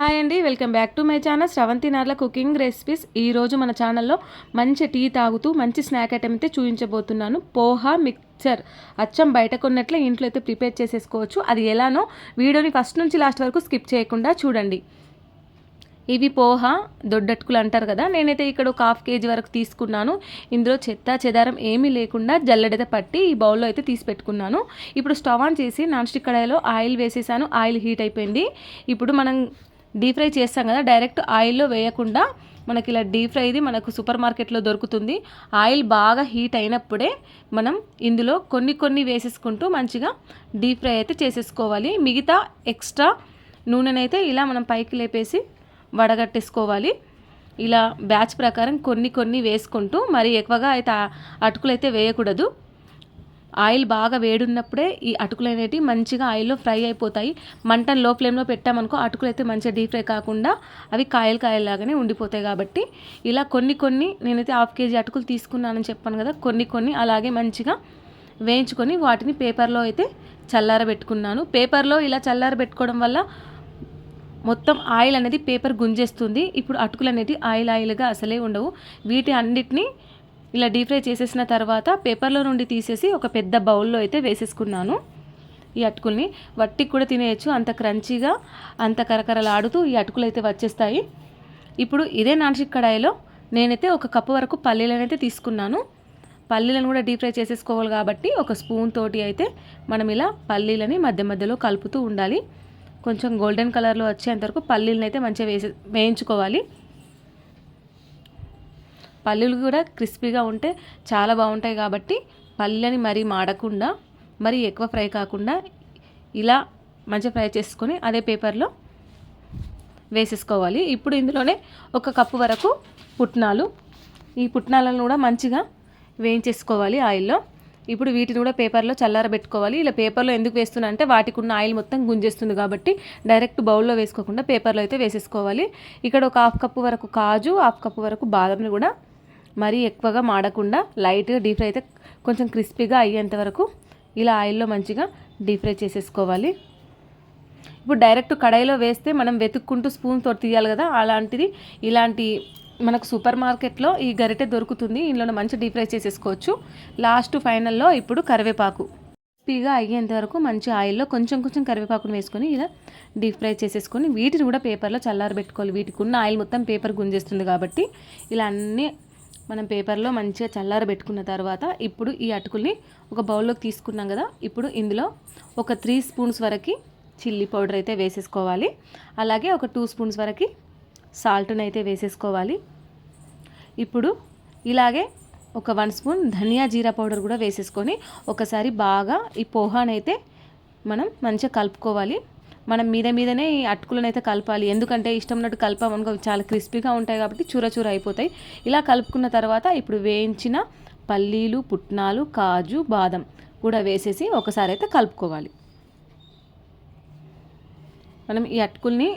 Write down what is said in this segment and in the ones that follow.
Hi అండి welcome back to my channel Sravanthi Narla cooking recipes. ఈరోజు మన ఛానల్లో మంచి టీ తాగుతూ మంచి స్నాక్ ఐటమ్ అయితే చూపించబోతున్నాను పోహా మిక్చర్ అచ్చం బయట కొన్నట్లే ఇంట్లో అయితే ప్రిపేర్ చేసేసుకోవచ్చు. అది ఎలానో వీడియోని ఫస్ట్ నుంచి లాస్ట్ వరకు స్కిప్ చేయకుండా చూడండి. ఇవి పోహా దొడ్డట్టుకులు అంటారు కదా. నేనైతే ఇక్కడ ఒక హాఫ్ కేజీ వరకు తీసుకున్నాను. ఇందులో చెత్త చెదారం ఏమీ లేకుండా జల్లెడత పట్టి ఈ బౌల్లో అయితే తీసి పెట్టుకున్నాను. ఇప్పుడు స్టవ్ ఆన్ చేసి నాన్ స్టిక్ కడాయిలో ఆయిల్ వేసేసాను. ఆయిల్ హీట్ అయిపోయింది. ఇప్పుడు మనం డీప్ ఫ్రై చేస్తాం కదా డైరెక్ట్ ఆయిల్లో వేయకుండా మనకి ఇలా డీప్ ఫ్రైది మనకు సూపర్ మార్కెట్లో దొరుకుతుంది. ఆయిల్ బాగా హీట్ అయినప్పుడే మనం ఇందులో కొన్ని కొన్ని వేసేసుకుంటూ మంచిగా డీప్ ఫ్రై అయితే చేసేసుకోవాలి. మిగతా ఎక్స్ట్రా నూనెనైతే ఇలా మనం పైకి లేపేసి వడగట్టేసుకోవాలి. ఇలా బ్యాచ్ ప్రకారం కొన్ని కొన్ని వేసుకుంటూ మరి ఎక్కువగా అయితే అటుకులు అయితే వేయకూడదు. ఆయిల్ బాగా వేడున్నప్పుడే ఈ అటుకులు అనేవి మంచిగా ఆయిల్లో ఫ్రై అయిపోతాయి. మంటను లో ఫ్లేమ్లో పెట్టామనుకో అటుకులు అయితే మంచిగా డీప్ ఫ్రై కాకుండా అవి కాయలు కాయలాగానే ఉండిపోతాయి కాబట్టి ఇలా కొన్ని కొన్ని నేనైతే హాఫ్ కేజీ అటుకులు తీసుకున్నానని చెప్పాను కదా కొన్ని కొన్ని అలాగే మంచిగా వేయించుకొని వాటిని పేపర్లో అయితే చల్లారబెట్టుకున్నాను పేపర్లో ఇలా చల్లారబెట్టుకోవడం వల్ల మొత్తం ఆయిల్ అనేది పేపర్ గుంజేస్తుంది. ఇప్పుడు అటుకులు అనేది ఆయిల్ ఆయిల్గా అసలే ఉండవు. వీటి అన్నిటినీ ఇలా డీప్ ఫ్రై చేసేసిన తర్వాత పేపర్లో నుండి తీసేసి ఒక పెద్ద బౌల్లో అయితే వేసేసుకున్నాను. ఈ అటుకుల్ని వట్టికి కూడా తినేయచ్చు. అంత క్రంచీగా అంత కరకరలాడుతూ ఈ అటుకులు అయితే వచ్చేస్తాయి. ఇప్పుడు ఇదే నాన్సిక్ కడాయిలో నేనైతే ఒక కప్పు వరకు పల్లీలను అయితే తీసుకున్నాను. పల్లీలను కూడా డీప్ ఫ్రై చేసేసుకోవాలి కాబట్టి ఒక స్పూన్ తోటి అయితే మనం ఇలా పల్లీలని మధ్య మధ్యలో కలుపుతూ ఉండాలి. కొంచెం గోల్డెన్ కలర్లో వచ్చేంతవరకు పల్లీలను అయితే మంచిగా వేసే వేయించుకోవాలి. పల్లీలు కూడా క్రిస్పీగా ఉంటే చాలా బాగుంటాయి కాబట్టి పల్లీలని మరీ మాడకుండా మరీ ఎక్కువ ఫ్రై కాకుండా ఇలా మంచిగా ఫ్రై చేసుకొని అదే పేపర్లో వేసేసుకోవాలి. ఇప్పుడు ఇందులోనే ఒక కప్పు వరకు పుట్నాలు. ఈ పుట్నాలను కూడా మంచిగా వేయించేసుకోవాలి ఆయిల్లో. ఇప్పుడు వీటిని కూడా పేపర్లో చల్లారబెట్టుకోవాలి. ఇలా పేపర్లో ఎందుకు వేస్తున్నా అంటే వాటికి ఉన్న ఆయిల్ మొత్తం గుంజేస్తుంది కాబట్టి డైరెక్ట్ బౌల్లో వేసుకోకుండా పేపర్లో అయితే వేసేసుకోవాలి. ఇక్కడ ఒక హాఫ్ కప్పు వరకు కాజు హాఫ్ కప్పు వరకు బాదంని కూడా మరీ ఎక్కువగా మాడకుండా లైట్గా డీప్ ఫ్రై అయితే కొంచెం క్రిస్పీగా అయ్యేంత వరకు ఇలా ఆయిల్లో మంచిగా డీప్ ఫ్రై చేసేసుకోవాలి. ఇప్పుడు డైరెక్ట్ కడాయిలో వేస్తే మనం వెతుక్కుంటూ స్పూన్ తోటి తీయాలి కదా అలాంటిది ఇలాంటి మనకు సూపర్ మార్కెట్లో ఈ గరిటె దొరుకుతుంది ఇందులోనే మంచి డీప్ ఫ్రై చేసేసుకోవచ్చు. లాస్ట్ ఫైనల్లో ఇప్పుడు కరివేపాకు. క్రిస్పీగా అయ్యేంత వరకు మంచి ఆయిల్లో కొంచెం కొంచెం కరివేపాకును వేసుకొని ఇలా డీప్ ఫ్రై చేసేసుకొని వీటిని కూడా పేపర్లో చల్లారబెట్టుకోవాలి. వీటికి ఉన్న ఆయిల్ మొత్తం పేపర్ గుంజేస్తుంది కాబట్టి ఇలా అన్నీ మనం పేపర్లో మంచిగా చల్లారబెట్టుకున్న తర్వాత ఇప్పుడు ఈ అటుకుల్ని ఒక బౌల్లోకి తీసుకున్నాం కదా ఇప్పుడు ఇందులో ఒక త్రీ స్పూన్స్ వరకు చిల్లీ పౌడర్ అయితే వేసేసుకోవాలి. అలాగే ఒక టూ స్పూన్స్ వరకు సాల్ట్ని అయితే వేసేసుకోవాలి. ఇప్పుడు ఇలాగే ఒక వన్ స్పూన్ ధనియా జీరా పౌడర్ కూడా వేసేసుకొని ఒకసారి బాగా ఈ పోహానైతే మనం మంచిగా కలుపుకోవాలి. మనం మీద మీదనే ఈ అటుకులను అయితే కలపాలి. ఎందుకంటే ఇష్టం ఉన్నట్టు కలపామనుకో చాలా క్రిస్పీగా ఉంటాయి కాబట్టి చూర చూర అయిపోతాయి. ఇలా కలుపుకున్న తర్వాత ఇప్పుడు వేయించిన పల్లీలు పుట్నాలు కాజు బాదం కూడా వేసేసి ఒకసారి అయితే కలుపుకోవాలి. మనం ఈ అటుకుల్ని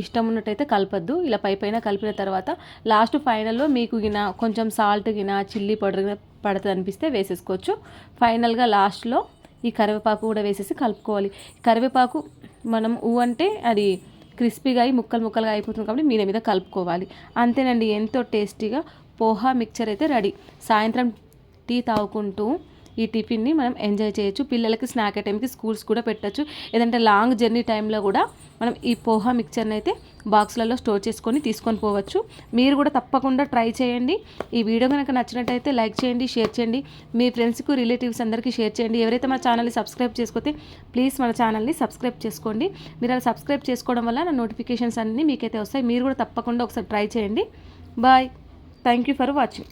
ఇష్టం ఉన్నట్టయితే కలపద్దు. ఇలా పై పైన కలిపిన తర్వాత లాస్ట్ ఫైనల్లో మీకు గిన కొంచెం సాల్ట్ గిన చిల్లీ పౌడర్ పడుతుంది అనిపిస్తే వేసేసుకోవచ్చు. ఫైనల్గా లాస్ట్లో ఈ కరివేపాకు కూడా వేసేసి కలుపుకోవాలి. కరివేపాకు మనం ఊ అంటే అది క్రిస్పీగా అయి ముక్కలు ముక్కలుగా అయిపోతుంది కాబట్టి మీద మీద కలుపుకోవాలి. అంతేనండి ఎంతో టేస్టీగా పోహా మిక్చర్ అయితే రెడీ. సాయంత్రం టీ తాగుకుంటూ ఈ టిఫిన్ని మనం ఎంజాయ్ చేయొచ్చు. పిల్లలకి స్నాక్ టైంకి స్కూల్స్ కూడా పెట్టచ్చు. ఏదంటే లాంగ్ జర్నీ టైంలో కూడా మనం ఈ పోహా మిక్చర్ని అయితే బాక్స్లలో స్టోర్ చేసుకొని తీసుకొని పోవచ్చు. మీరు కూడా తప్పకుండా ట్రై చేయండి. ఈ వీడియో కనుక నచ్చినట్టయితే లైక్ చేయండి షేర్ చేయండి. మీ ఫ్రెండ్స్కు రిలేటివ్స్ అందరికీ షేర్ చేయండి. ఎవరైతే మన ఛానల్ని సబ్స్క్రైబ్ చేసుకోతే ప్లీజ్ మన ఛానల్ని సబ్స్క్రైబ్ చేసుకోండి. మీరు అలా సబ్స్క్రైబ్ చేసుకోవడం వల్ల నా నోటిఫికేషన్స్ అన్నీ మీకైతే వస్తాయి. మీరు కూడా తప్పకుండా ఒకసారి ట్రై చేయండి. Bye. Thank you for watching.